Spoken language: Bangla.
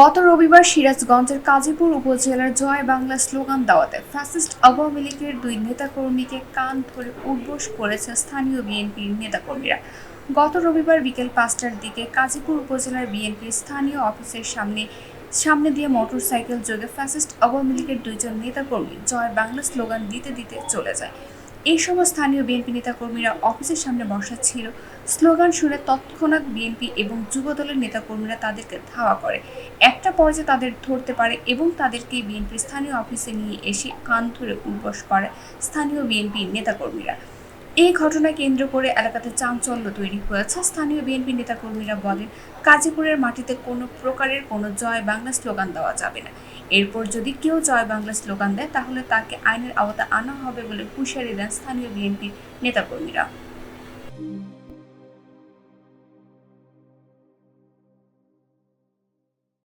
গত রবিবার সিরাজগঞ্জের কাজীপুর উপজেলার জয় বাংলা স্লোগান দেওয়াতে ফ্যাসিস্ট আওয়ামী লীগের দুই নেতাকর্মীকে কান ধরে উদ্বোস করেছে স্থানীয় বিএনপির নেতাকর্মীরা। গত রবিবার বিকেল পাঁচটার দিকে কাজীপুর উপজেলার বিএনপির স্থানীয় অফিসের সামনে সামনে দিয়ে মোটরসাইকেল যোগে ফ্যাসিস্ট আওয়ামী লীগের দুইজন নেতাকর্মী জয় বাংলা স্লোগান দিতে দিতে চলে যায়। এই সময় স্থানীয় বিএনপি নেতাকর্মীরা অফিসের সামনে বসা ছিল। স্লোগান শুনে তৎক্ষণাৎ বিএনপি এবং যুবদলের নেতাকর্মীরা তাদেরকে ধাওয়া করে। একটা পর্যায়ে তাদের ধরতে পারে এবং তাদেরকে বিএনপির স্থানীয় অফিসে নিয়ে এসে কান ধরে উদ্বস করে স্থানীয় বিএনপি নেতাকর্মীরা। এই ঘটনা কেন্দ্র করে এলাকাতে চাঞ্চল্য তৈরি হয়েছে। স্থানীয় বিএনপি নেতাকর্মীরা বলেন, কাজীপুরের মাটিতে কোনো প্রকারের কোনো জয় বাংলা স্লোগান দেওয়া যাবে না। এরপর যদি কেউ জয় বাংলা স্লোগান দেয়, তাহলে তাকে আইনের আওতা আনা হবে বলে হুঁশিয়ারি দেন স্থানীয় বিএনপির নেতাকর্মীরা।